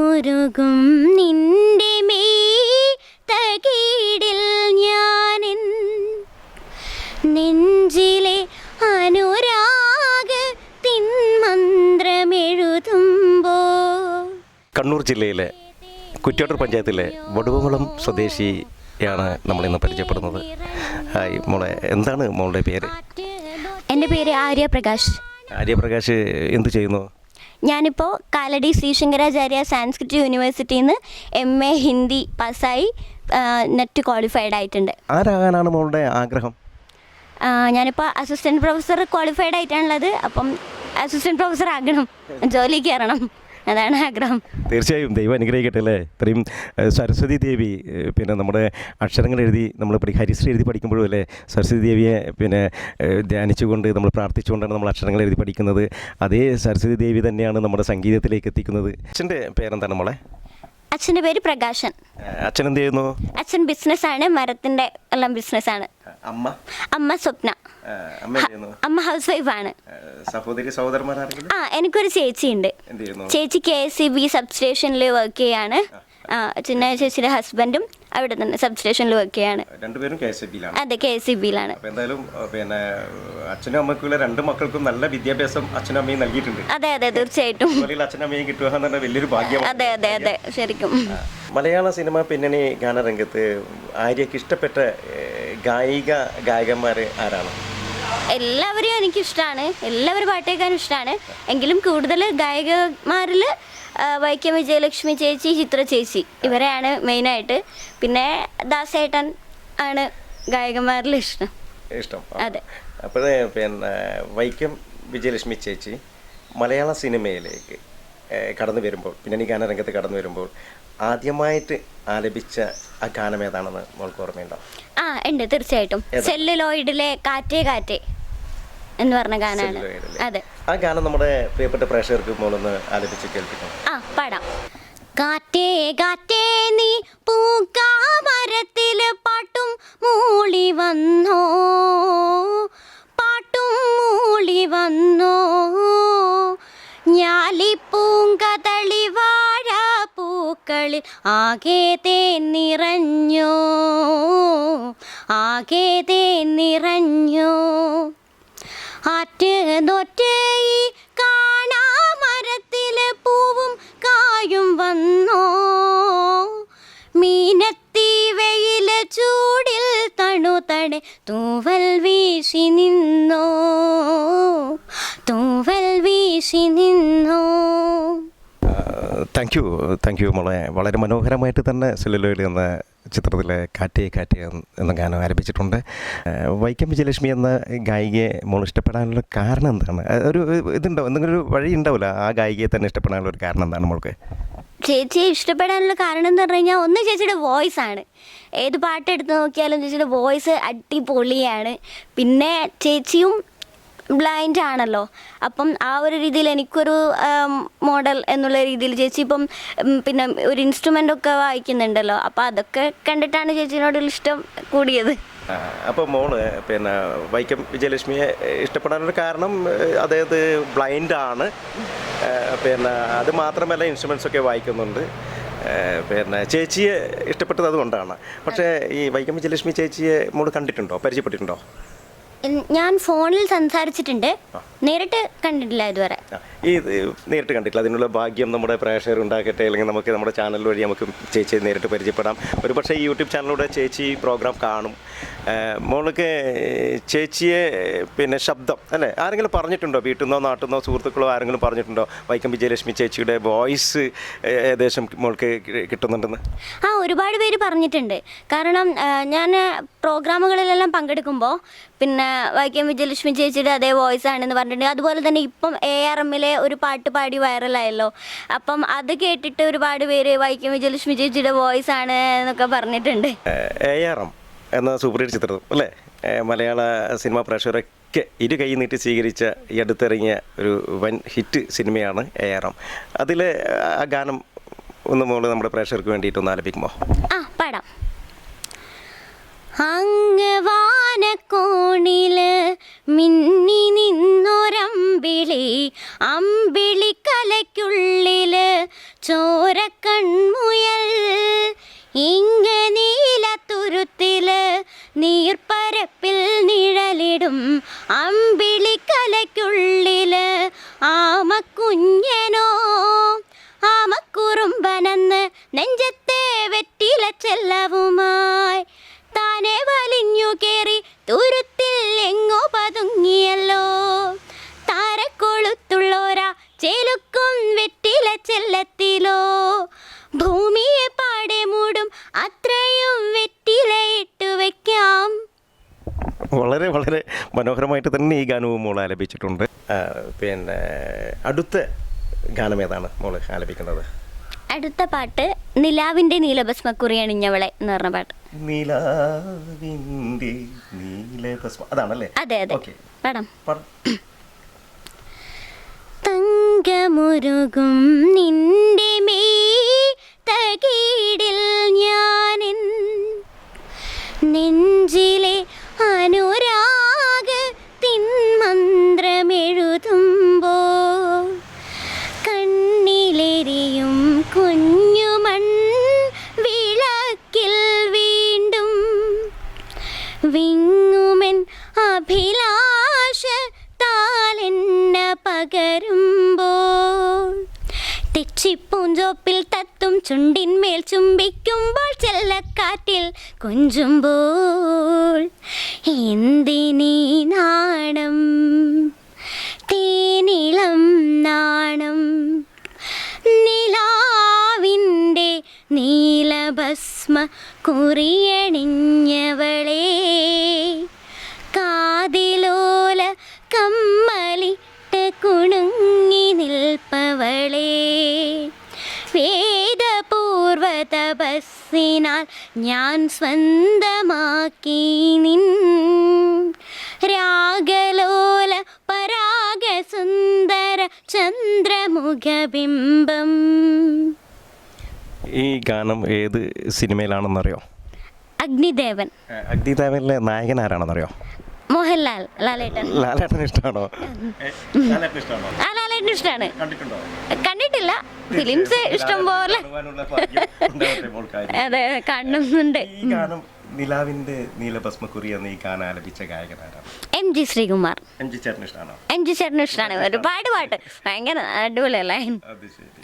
മുരുകും നിന്റെ മേ തകീടിൽ ഞാനെൻ നെഞ്ചിലെ അനുരാഗ തിന്മന്ത്രമെഴുതുമ്പോ കണ്ണൂർ ജില്ലയിലെ കുറ്റ്യാട്ടൂർ പഞ്ചായത്തിലെ വടുവകുളം സ്വദേശിയാണ് നമ്മളിന്ന് പരിചയപ്പെടുന്നത്. മോളെ എന്താണ് മോളുടെ പേര്? എന്റെ പേര് ആര്യപ്രകാശ്. ആര്യപ്രകാശ് എന്ത് ചെയ്യുന്നു? ഞാനിപ്പോൾ കാലടി ശ്രീ ശങ്കരാചാര്യ സാൻസ്ക്രിറ്റ് യൂണിവേഴ്സിറ്റിയിൽ നിന്ന് എം എ ഹിന്ദി പാസ്സായി നെറ്റ് ക്വാളിഫൈഡ് ആയിട്ടുണ്ട്. ആരാകാനാണ് മോളുടെ ആഗ്രഹം? ഞാനിപ്പോൾ അസിസ്റ്റന്റ് പ്രൊഫസർ ക്വാളിഫൈഡ് ആയിട്ടാണുള്ളത്. അപ്പം അസിസ്റ്റന്റ് പ്രൊഫസർ ആകണം. ജോലി കയറണം. അതാണ് ആഗ്രഹം. തീർച്ചയായും ദൈവം അനുഗ്രഹിക്കട്ടെ അല്ലേ? ഇത്രയും സരസ്വതി ദേവി പിന്നെ നമ്മുടെ അക്ഷരങ്ങൾ എഴുതി നമ്മൾ ഹരിശ്രീ എഴുതി പഠിക്കുമ്പോഴും അല്ലേ? സരസ്വതി ദേവിയെ പിന്നെ ധ്യാനിച്ചുകൊണ്ട് നമ്മൾ പ്രാർത്ഥിച്ചുകൊണ്ടാണ് നമ്മൾ അക്ഷരങ്ങൾ എഴുതി പഠിക്കുന്നത്. അതേ സരസ്വതി ദേവി തന്നെയാണ് നമ്മുടെ സംഗീതത്തിലേക്ക് എത്തിക്കുന്നത്. അച്ഛന്റെ പേരെന്താണ് മോളെ? അച്ഛന്റെ പേര് പ്രകാശൻ. അച്ഛൻ എന്ത് ചെയ്യുന്നു? അച്ഛൻ ബിസിനസ് ആണ് മരത്തിന്റെ എല്ലാം ബിസിനസ് ആണ്. അമ്മ? അമ്മ സ്വപ്ന. അമ്മ ഹൗസ് വൈഫ് ആണ്. സഹോദരി സഹോദരന്മാർ ആ എനിക്കൊരു ചേച്ചിയുണ്ട്. ചേച്ചി K S C B sub സ്റ്റേഷനിൽ വർക്ക് ചെയ്യാണ്. ആ ചിന്ന ചേച്ചിയുടെ ഹസ്ബൻഡും അവിടെ തന്നെ സബ് സ്റ്റേഷനിൽ വർക്ക് ചെയ്യാണ്. രണ്ടുപേരും കെ എസ് ബിയിലാണ്. അതെ കെ എസ് ബിയിലാണ്. എന്തായാലും പിന്നെ അച്ഛനും അമ്മയ്ക്കുള്ള രണ്ട് മക്കൾക്കും നല്ല വിദ്യാഭ്യാസം അച്ഛനും അമ്മയും നൽകിയിട്ടുണ്ട്. അതെ അതെ തീർച്ചയായിട്ടും. അച്ഛനും അമ്മയും കിട്ടുക എന്ന് വലിയൊരു ഭാഗ്യമാണ് അതെ അതെ അതെ ശരിക്കും. മലയാള സിനിമ പിന്നണി ഗാനരംഗത്ത് ആര്യക്ക് ഇഷ്ടപ്പെട്ട ഗായിക ഗായകന്മാർ ആരാണ്? എല്ലാവരെയും എനിക്കിഷ്ടമാണ് എല്ലാവരും പാട്ട് കേൾക്കാനും ഇഷ്ടമാണ് എങ്കിലും കൂടുതൽ ഗായകന്മാരിൽ വൈക്കം വിജയലക്ഷ്മി ചേച്ചി ചിത്ര ചേച്ചി ഇവരെയാണ് മെയിനായിട്ട്. പിന്നെ ദാസേട്ടൻ ആണ് ഗായകന്മാരിൽ ഇഷ്ടം. ഇഷ്ടം. അതെ. അപ്പോഴേ പിന്നെ വൈക്കം വിജയലക്ഷ്മി ചേച്ചി മലയാള സിനിമയിലേക്ക് കടന്നു വരുമ്പോൾ പിന്നെ പിന്നണി ഗാനരംഗത്ത് കടന്നു വരുമ്പോൾ ആദ്യമായിട്ട് ആലപിച്ച ആ ഗാനം ഏതാണെന്ന് മോൾക്ക് ഓർമ്മയുണ്ടോ? ആ ഉണ്ട്. തീർച്ചയായിട്ടും. സെല്ലുലോയിഡിലെ കാറ്റേ കാറ്റേ. എന്ന് പറഞ്ഞ ഗാനമാണ് അതെ. ആ ഗാനം നമ്മുടെ പ്രിയപ്പെട്ട പ്രേക്ഷകർക്ക് മോളൊന്ന് ആലപിച്ച് കേൾപ്പിക്കാം ആ പാടാം. കാറ്റേ കാറ്റേ നീ പൂക്കാമരത്തിൽ പാട്ടും മൂളി വന്നോ? പാട്ടും മൂളി വന്നോ? ഞാലിപ്പൂങ്കതളി വാഴ പൂക്കളിൽ ആകെ തേ നിറഞ്ഞോ? ആകെ തേ നിറഞ്ഞോ ആറ്റ് കാണാ മരത്തിലെ പൂവും കായും വന്നോ? മീനത്തി വെയിൽ ചൂടിൽ തണു തണെ തൂവൽ വീശി നിന്നോ? തൂവൽ വീശി നിന്നോ? താങ്ക് യു താങ്ക് യു മോളെ. വളരെ മനോഹരമായിട്ട് തന്നെ സെല്ലുലോയിൽ എന്ന ചിത്രത്തിലെ കാറ്റേ കാറ്റേ എന്ന ഗാനം ആരംഭിച്ചിട്ടുണ്ട്. വൈക്കം വിജയലക്ഷ്മി എന്ന ഗായികയെ മോൾ ഇഷ്ടപ്പെടാനുള്ള കാരണം എന്താണ്? ഒരു ഇതുണ്ടോ? എന്തെങ്കിലും ഒരു വഴി ഉണ്ടാവില്ല? ആ ഗായികയെ തന്നെ ഇഷ്ടപ്പെടാനുള്ള ഒരു കാരണം എന്താണ് മോൾക്ക്? ചേച്ചിയെ ഇഷ്ടപ്പെടാനുള്ള കാരണം എന്ന് പറഞ്ഞു കഴിഞ്ഞാൽ ഒന്ന് ചേച്ചിയുടെ വോയിസ് ആണ്. ഏത് പാട്ട് എടുത്ത് നോക്കിയാലും ചേച്ചിയുടെ വോയിസ് അടിപൊളിയാണ്. പിന്നെ ചേച്ചിയും ബ്ലൈൻഡ് ആണല്ലോ. അപ്പം ആ ഒരു രീതിയിൽ എനിക്കൊരു മോഡൽ എന്നുള്ള രീതിയിൽ ചേച്ചി ഇപ്പം പിന്നെ ഒരു ഇൻസ്ട്രുമെന്റ് ഒക്കെ വായിക്കുന്നുണ്ടല്ലോ. അപ്പോൾ അതൊക്കെ കണ്ടിട്ടാണ് ചേച്ചിനോടുള്ള ഇഷ്ടം കൂടിയത്. അപ്പോൾ മോൾ പിന്നെ വൈക്കം വിജയലക്ഷ്മിയെ ഇഷ്ടപ്പെടാനൊരു കാരണം അതായത് ആണ്. പിന്നെ അത് മാത്രമല്ല ഇൻസ്ട്രുമെന്റ്സ് ഒക്കെ വായിക്കുന്നുണ്ട്. പിന്നെ ചേച്ചിയെ ഇഷ്ടപ്പെട്ടത് അതുകൊണ്ടാണ്. പക്ഷേ ഈ വൈക്കം വിജയലക്ഷ്മി ചേച്ചിയെ മോൾ കണ്ടിട്ടുണ്ടോ? പരിചയപ്പെട്ടിട്ടുണ്ടോ? ഞാൻ ഫോണിൽ സംസാരിച്ചിട്ടുണ്ട്. നേരിട്ട് കണ്ടിട്ടില്ല ഇതുവരെ. ഈ നേരിട്ട് കണ്ടിട്ടില്ല. അതിനുള്ള ഭാഗ്യം നമ്മുടെ പ്രേക്ഷകർ ഉണ്ടാക്കട്ടെ അല്ലെങ്കിൽ നമുക്ക് നമ്മുടെ ചാനൽ വഴി നമുക്ക് ചേച്ചി നേരിട്ട് പരിചയപ്പെടാം. ഒരു പക്ഷേ ഈ യൂട്യൂബ് ചാനലിലൂടെ ചേച്ചി പ്രോഗ്രാം കാണും. മോൾക്ക് ചേച്ചിയെ പിന്നെ ശബ്ദം അല്ലേ? ആരെങ്കിലും പറഞ്ഞിട്ടുണ്ടോ? വീട്ടിൽ നിന്നോ നാട്ടിൽ നിന്നോ സുഹൃത്തുക്കളോ ആരെങ്കിലും പറഞ്ഞിട്ടുണ്ടോ? വൈക്കം വിജയലക്ഷ്മി ചേച്ചിയുടെ വോയിസ് ഏകദേശം മോൾക്ക് കിട്ടുന്നുണ്ടെന്ന്? ആ ഒരുപാട് പേര് പറഞ്ഞിട്ടുണ്ട്. കാരണം ഞാൻ പ്രോഗ്രാമുകളിലെല്ലാം പങ്കെടുക്കുമ്പോൾ പിന്നെ വൈക്കം വിജയലക്ഷ്മി ചേച്ചിയുടെ അതേ വോയിസ് ആണെന്ന് പറഞ്ഞിട്ടുണ്ട് അതുപോലെ തന്നെ ഇപ്പം എ ആർ എമ്മിലെ ഒരു പാട്ട് പാടി വൈറലായല്ലോ. അപ്പം അത് കേട്ടിട്ട് ഒരുപാട് പേര് വൈക്കം വിജയലക്ഷ്മി ചേച്ചിയുടെ വോയിസ് ആണ് എന്നൊക്കെ പറഞ്ഞിട്ടുണ്ട്. എ ആർ എം എന്ന സൂപ്പർ ഹിറ്റ് ചിത്രം അല്ലേ? മലയാള സിനിമ പ്രേക്ഷകരൊക്കെ ഇരു കൈ നീട്ടി സ്വീകരിച്ച ഈ അടുത്തിറങ്ങിയ ഒരു വൻ ഹിറ്റ് സിനിമയാണ് എ ആർ എം അതിൽ ആ ഗാനം ഒന്ന് മോൾ നമ്മുടെ പ്രേക്ഷകർക്ക് വേണ്ടിയിട്ടൊന്ന് ആലപിക്കുമോ? ആ പാടാം. അങ്ങ് വാനക്കോണിൽ മിന്നി നിന്നൊരമ്പിളി അമ്പിളിക്കലയ്ക്കുള്ളിൽ ചോര കൺമുയൽ ഇങ്ങ നീലത്തുരുത്തിൽ നീർപ്പരപ്പിൽ നിഴലിടും അമ്പിളി കലയ്ക്കുള്ളിൽ ആമക്കുഞ്ഞനോ. ആമക്കുറുമ്പനെന്ന് ഗാനവും മോൾ ആലപിച്ചിട്ടുണ്ട്. പിന്നെ അടുത്ത ഗാനം ഏതാണ് മോൾ ആലപിക്കുന്നത്? അടുത്ത പാട്ട് നിലാവിന്റെ നീലഭസ്മക്കുറി അണിഞ്ഞവളെ എന്ന് പറഞ്ഞ പാട്ട്. നിലാവിന്റെ നീലഭസ്മ അതാണല്ലേ? അതെ അതെ. പടം. തങ്കമുരുകും നിന്റെ മേ തകീടിൽ ഞാനെൻ നെഞ്ചിലെ അനുരാഗ തെച്ചിപ്പൂഞ്ചോപ്പിൽ തത്തും ചുണ്ടിന്മേൽ ചുംബിക്കുമ്പോൾ ചെല്ലക്കാറ്റിൽ കൊഞ്ചുമ്പോൾ. എന്തിനീ നാണം? തേനിളം നാണം. നിലാവിന്റെ നീലഭസ്മ കുറിയണിഞ്ഞവളെ ഞാൻ സ്വന്തമാക്കി നിൻ രാഗലോല പരാഗസുന്ദര ചന്ദ്രമുഖബിംബം. ഈ ഗാനം ഏത് സിനിമയിലാണെന്നറിയോ? അഗ്നിദേവൻ. അഗ്നിദേവനിലെ നായകൻ ആരാണെന്നറിയോ? മോഹൻലാൽ ലാലേട്ടൻ. ലാലേട്ടൻ ഇഷ്ടമാണോ? ലാലേട്ടൻ ഇഷ്ടമാണോ? ആ ഇഷ്ടമാണ്. കണ്ടിട്ടില്ല. ഫിലിംസ് ഇഷ്ടം പോലെ. അതെ കാണുന്നുണ്ട്. നിലാവിന്റെ നീലഭസ്മക്കുറി എന്ന ഈ ഗാനം ആലപിച്ച ഗായകൻ ആരാണ്? M G Sreekumar. M G ചേട്ടൻ ഇഷ്ടമാണോ? എം ജി ചേട്ടനും ഇഷ്ടമാണ്. ഒരുപാട് പാട്ട്. ഭയങ്കര അടിപൊളിയല്ലേ?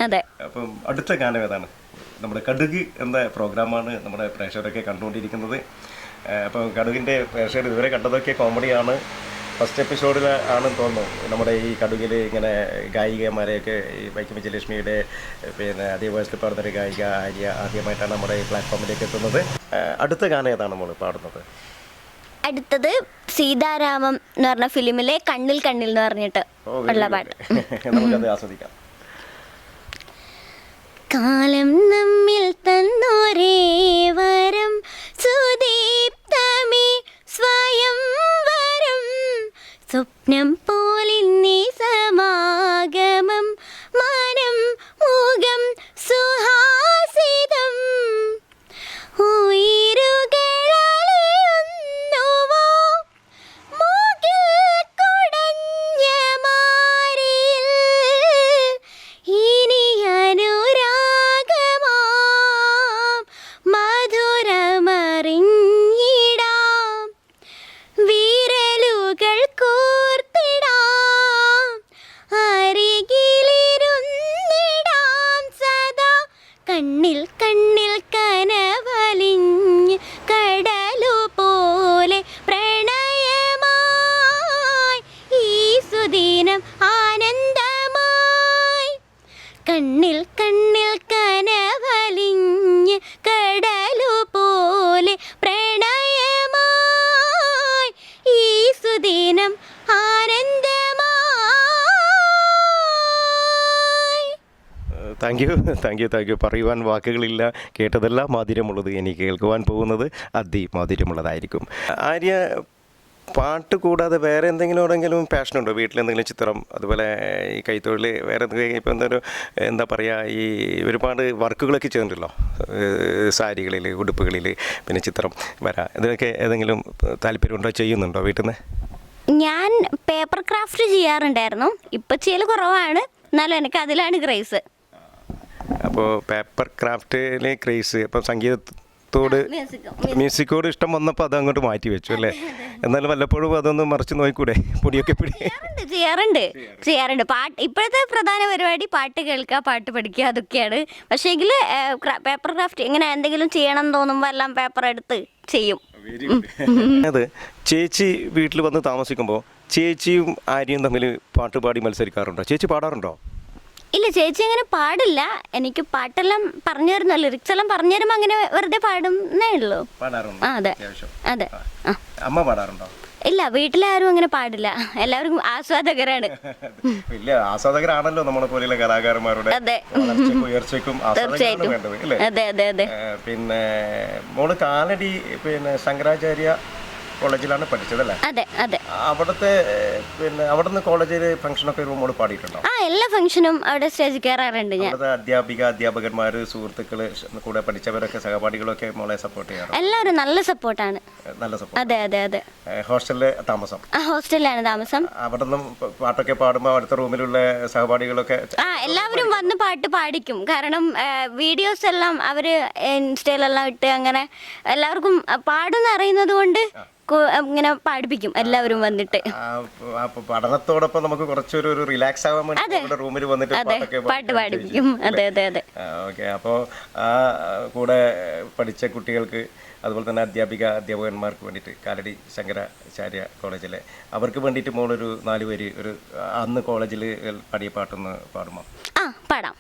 അത് അപ്പം അടുത്ത ഗാനം ഏതാണ്? നമ്മുടെ കടുക് എന്ന പ്രോഗ്രാമാണ് നമ്മുടെ പ്രേക്ഷകരൊക്കെ കണ്ടുകൊണ്ടിരിക്കുന്നത്. അപ്പോൾ അപ്പം കടുകിന്റെ പ്രേക്ഷകർ ഇതുവരെ കണ്ടതൊക്കെ കോമഡിയാണ് ഫസ്റ്റ് എപ്പിസോഡിൽ ആണെന്ന് തോന്നുന്നു നമ്മുടെ ഈ കടുകിൽ ഇങ്ങനെ ഗായികമാരെയൊക്കെ ഈ വൈക്കം വിജയലക്ഷ്മിയുടെ പിന്നെ അതേ വയസ്സിൽ പാടുന്നൊരു ഗായിക ആര്യ ആദ്യമായിട്ടാണ് നമ്മുടെ ഈ പ്ലാറ്റ്ഫോമിലേക്ക് എത്തുന്നത്. അടുത്ത ഗാനം ഏതാണ് നമ്മൾ പാടുന്നത്? അടുത്തത് സീതാരാമം എന്ന് പറഞ്ഞ ഫിലിമിലെ കണ്ണിൽ കണ്ണിൽ എന്ന് പറഞ്ഞിട്ട് ഉള്ള പാട്ട്. നമുക്കത് ആസ്വദിക്കാം. കാലം നമ്മിൽ തന്നോരേ വരം സുദീപ്തമേ സ്വയം സ്വപ്നം പോലിന്നീ thank you. Thank you thank you. പറയുവാൻ വാക്കുകളില്ല കേട്ടതെല്ലാം മാധുര്യമുള്ളത് ഇനി കേൾക്കുവാൻ പോകുന്നത് അതിമാധുര്യമുള്ളതായിരിക്കും ആര്യ പാട്ട് കൂടാതെ വേറെ എന്തെങ്കിലും എവിടെയെങ്കിലും പാഷനുണ്ടോ? വീട്ടിൽ എന്തെങ്കിലും ചിത്രം അതുപോലെ ഈ കൈത്തൊഴിൽ വേറെ എന്തെങ്കിലും ഇപ്പം എന്തൊരു എന്താ പറയുക ഈ ഒരുപാട് വർക്കുകളൊക്കെ ചെയ്തിട്ടുണ്ടല്ലോ. സാരികളിൽ ഉടുപ്പുകളിൽ പിന്നെ ചിത്രം വര ഇതിനൊക്കെ ഏതെങ്കിലും താല്പര്യമുണ്ടോ? ചെയ്യുന്നുണ്ടോ വീട്ടിൽ നിന്ന് ഞാൻ പേപ്പർ ക്രാഫ്റ്റ് ചെയ്യാറുണ്ടായിരുന്നു. ഇപ്പം ചെയ്യൽ കുറവാണ്. എന്നാലും എനിക്ക് അതിലാണ് ക്രൈസ്. അപ്പോൾ പേപ്പർ ക്രാഫ്റ്റിലെ ക്രേസ് അപ്പോൾ സംഗീതത്തോട് മ്യൂസിക്കോട് ഇഷ്ടം വന്നപ്പോൾ അത് അങ്ങോട്ട് മാറ്റി വെച്ചു അല്ലേ? എന്നാലും വല്ലപ്പോഴും അതൊന്ന് മറിച്ച് നോക്കൂടെ പൊടിയൊക്കെ പിടി ചെയ്യാറുണ്ട് ചെയ്യാറുണ്ട് ചെയ്യാറുണ്ട്. പാട്ട് ഇപ്പോഴത്തെ പ്രധാന പരിപാടി പാട്ട് കേൾക്കുക പാട്ട് പഠിക്കുക അതൊക്കെയാണ്. പക്ഷേ എങ്കിൽ പേപ്പർ ക്രാഫ്റ്റ് ഇങ്ങനെ എന്തെങ്കിലും ചെയ്യണം എന്ന് തോന്നുമ്പോൾ എല്ലാം പേപ്പർ എടുത്ത് ചെയ്യും. അത് ചേച്ചി വീട്ടിൽ വന്ന് താമസിക്കുമ്പോൾ ചേച്ചിയും ആര്യയും തമ്മിൽ പാട്ട് പാടി മത്സരിക്കാറുണ്ടോ? ചേച്ചി പാടാറുണ്ടോ? ഇല്ല ചേച്ചി അങ്ങനെ പാടില്ല. എനിക്ക് പാട്ടെല്ലാം പറഞ്ഞു തരുന്ന ലിറിക്സ് എല്ലാം പറഞ്ഞു തരുമ്പോൾ അങ്ങനെ വെറുതെ പാടുന്നേ ഉള്ളൂ. ആ അതെ. അതെ. അമ്മ പാടാറുണ്ടോ? ഇല്ല വീട്ടിലാരും അങ്ങനെ പാടില്ല. എല്ലാവർക്കും ആസ്വാദകരാണ്. വലിയ ആസ്വാദകരാണല്ലോ നമ്മളെ പോലെയുള്ള കലാകാരന്മാരുടെ ഉയർച്ചയ്ക്കും തീർച്ചയായിട്ടും. അതെ അതെ അതെ. പിന്നെ മോൾ കാലടി പിന്നെ ശങ്കരാചാര്യ കോളേജിലാണ് പഠിച്ചതല്ലേ അതെ അതെ. അവിടുത്തെ പിന്നെ അവിടുന്ന് കോളേജിൽ ഫംഗ്ഷനൊക്കെ റൂമോട് പാടിയിട്ടുണ്ടോ? ആ എല്ലാ ഫംഗ്ഷനും അവിടെ സ്റ്റേജിൽ കയറാറുണ്ട് ഞാൻ. അവിടുത്തെ അധ്യാപിക അധ്യാപകന്മാർ സുഹൃത്തുക്കൾ കൂടെ പഠിച്ചവരൊക്കെ സഹപാഠികളൊക്കെ മോളെ സപ്പോർട്ട് ചെയ്യാറ് എല്ലാവരും നല്ല സപ്പോർട്ടാണ്. നല്ല സപ്പോർട്ട് അതെ അതെ അതെ. ഹോസ്റ്റലിലെ താമസം? ആ ഹോസ്റ്റലിലാണ് താമസം. അവിടെ നിന്നും പാട്ടൊക്കെ പാടുമ്പോൾ അടുത്ത റൂമിലുള്ള സഹപാഠികളൊക്കെ ആ എല്ലാവരും വന്ന് പാട്ട് പാടിക്കും. കാരണം വീഡിയോസ് എല്ലാം അവർ ഇൻസ്റ്റയിലെല്ലാം ഇട്ട് അങ്ങനെ എല്ലാവർക്കും പാടുന്ന അറിയുന്നത് കൊണ്ട് ഇങ്ങനെ പാടിപ്പിക്കും എല്ലാവരും വന്നിട്ട്. പഠനത്തോടൊപ്പം നമുക്ക് കുറച്ചൊരു ഒരു റിലാക്സ് ആവാൻ വേണ്ടി റൂമിൽ വന്നിട്ട് പാട്ട് പാടിപ്പിക്കും. അതെ അതെ അതെ. ഓക്കെ. അപ്പോൾ ആ കൂടെ പഠിച്ച കുട്ടികൾക്ക് അതുപോലെ തന്നെ അധ്യാപിക അധ്യാപകന്മാർക്ക് വേണ്ടിയിട്ട് കാലടി ശങ്കരാചാര്യ കോളേജിലെ അവർക്ക് വേണ്ടിയിട്ട് മോളൊരു നാല് പേര് ഒരു അന്ന് കോളേജിൽ പാടിയ പാട്ടൊന്ന് പാടുമോ? ആ പാടാം.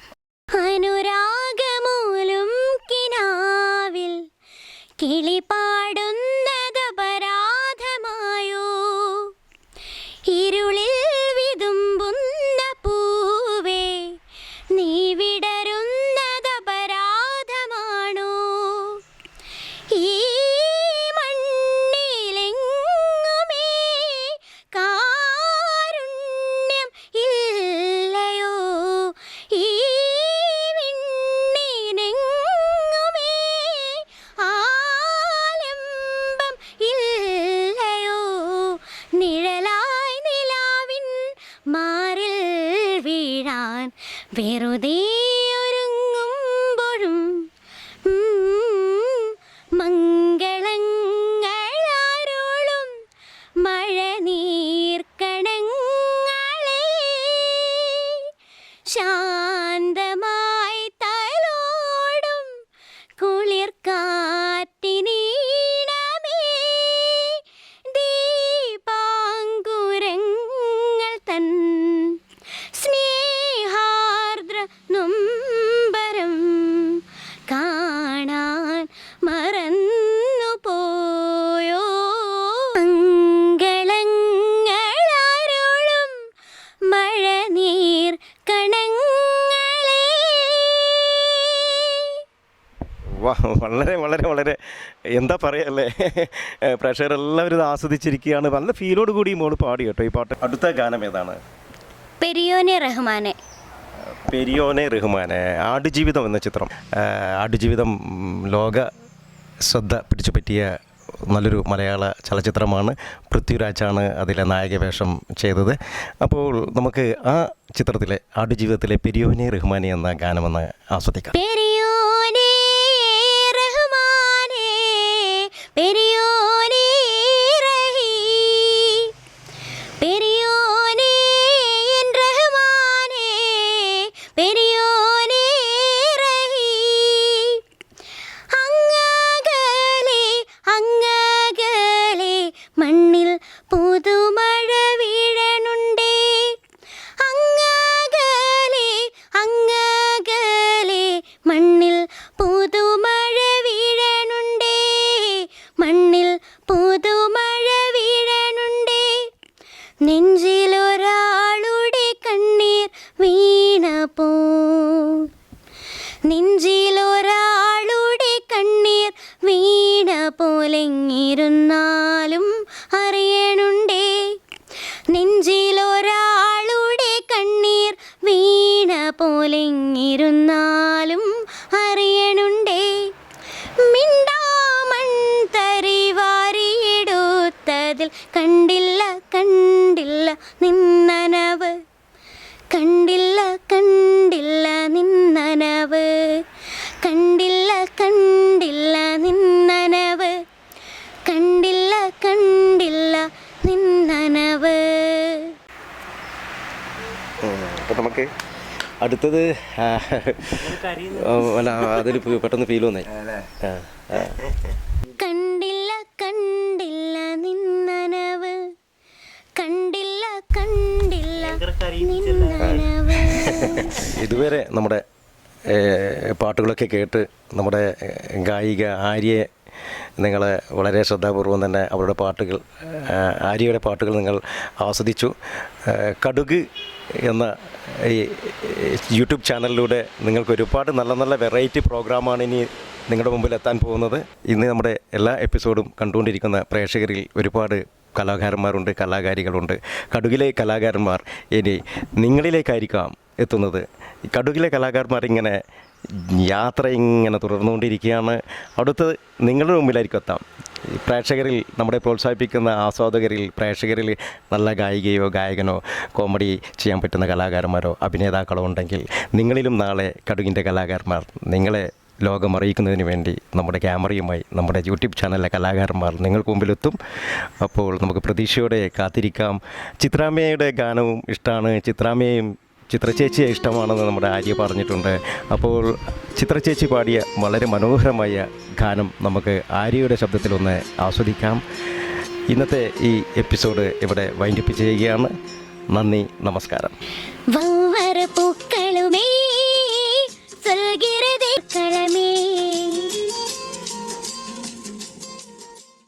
അനുരാഗമൂലും കിനാവിൽ കിളി വളരെ വളരെ വളരെ എന്താ പറയല്ലേ? പ്രേക്ഷകർ എല്ലാവരും ഇത് ആസ്വദിച്ചിരിക്കുകയാണ്. നല്ല ഫീലോട് കൂടി മോൾ പാടി കേട്ടോ. ഈ പാട്ട് അടുത്ത ഗാനം ഏതാണ്? പെരിയോനെ റഹ്മാനെ. പെരിയോനെ റഹ്മാനെ. ആടുജീവിതം എന്ന ചിത്രം. ആടുജീവിതം ലോക ശ്രദ്ധ പിടിച്ചു പറ്റിയ നല്ലൊരു മലയാള ചലച്ചിത്രമാണ്. പൃഥ്വിരാജാണ് അതിലെ നായകവേഷം ചെയ്തത്. അപ്പോൾ നമുക്ക് ആ ചിത്രത്തിലെ ആടുജീവിതത്തിലെ പെരിയോനെ റഹ്മാനെ എന്ന ഗാനമെന്ന് ആസ്വദിക്കാം. വന്നാലും അറിയണുണ്ടേ. മിണ്ടാമൺ തരിവാരിയെടുത്തതിൽ കണ്ടില്ല കണ്ടില്ല നിന്നനവ്. കണ്ടില്ല കണ്ടില്ല നിന്നനവ്. കണ്ടില്ല കണ്ടില്ല നിന്നനവ്. കണ്ടില്ല കണ്ടില്ല നിന്നനവ്. നമുക്ക് അടുത്തത് അല്ല അതിൽ പെട്ടെന്ന് ഫീൽ വന്നേ. കണ്ടില്ല കണ്ടില്ല നിന്നനവ്. കണ്ടില്ല കണ്ടില്ല നിന്നനവ്. ഇതുവരെ നമ്മുടെ പാട്ടുകളൊക്കെ കേട്ട് നമ്മുടെ ഗായിക ആര്യയെ നിങ്ങൾ വളരെ ശ്രദ്ധാപൂർവം തന്നെ അവരുടെ പാട്ടുകൾ ആര്യയുടെ പാട്ടുകൾ നിങ്ങൾ ആസ്വദിച്ചു. കടുക് എന്ന ഈ യൂട്യൂബ് ചാനലിലൂടെ നിങ്ങൾക്ക് ഒരുപാട് നല്ല നല്ല വെറൈറ്റി പ്രോഗ്രാമാണ് ഇനി നിങ്ങളുടെ മുമ്പിൽ എത്താൻ പോകുന്നത്. ഇന്ന് നമ്മുടെ എല്ലാ എപ്പിസോഡും കണ്ടുകൊണ്ടിരിക്കുന്ന പ്രേക്ഷകരിൽ ഒരുപാട് കലാകാരന്മാരുണ്ട് കലാകാരികളുണ്ട്. കടുകിലെ കലാകാരന്മാർ ഇനി നിങ്ങളിലേക്കായിരിക്കാം എത്തുന്നത്. കടുകിലെ കലാകാരന്മാർ ഇങ്ങനെ യാത്ര ഇങ്ങനെ തുടർന്നുകൊണ്ടിരിക്കുകയാണ്. അടുത്ത് നിങ്ങളുടെ മുമ്പിലായിരിക്കും എത്താം. പ്രേക്ഷകരിൽ നമ്മളെ പ്രോത്സാഹിപ്പിക്കുന്ന ആസ്വാദകരിൽ പ്രേക്ഷകരിൽ നല്ല ഗായികയോ ഗായകനോ കോമഡി ചെയ്യാൻ പറ്റുന്ന കലാകാരന്മാരോ അഭിനേതാക്കളോ ഉണ്ടെങ്കിൽ നിങ്ങളിലും നാളെ കടുകിന്റെ കലാകാരന്മാർ നിങ്ങളെ ലോകം അറിയിക്കുന്നതിന് വേണ്ടി നമ്മുടെ ക്യാമറയുമായി നമ്മുടെ യൂട്യൂബ് ചാനലിലെ കലാകാരന്മാർ നിങ്ങൾക്ക് മുമ്പിലെത്തും. അപ്പോൾ നമുക്ക് പ്രതീക്ഷയോടെ കാത്തിരിക്കാം. ചിത്രാമ്മയുടെ ഗാനവും ഇഷ്ടമാണ്. ചിത്രാമ്മയും ചിത്ര ചേച്ചിയെ ഇഷ്ടമാണെന്ന് നമ്മുടെ ആര്യ പറഞ്ഞിട്ടുണ്ട്. അപ്പോൾ ചിത്ര ചേച്ചി പാടിയ വളരെ മനോഹരമായ ഗാനം നമുക്ക് ആര്യയുടെ ശബ്ദത്തിലൊന്ന് ആസ്വദിക്കാം. ഇന്നത്തെ ഈ എപ്പിസോഡ് ഇവിടെ വൈൻഡപ്പ് ചെയ്യുകയാണ്. നന്ദി നമസ്കാരം. പൂക്കളുമേ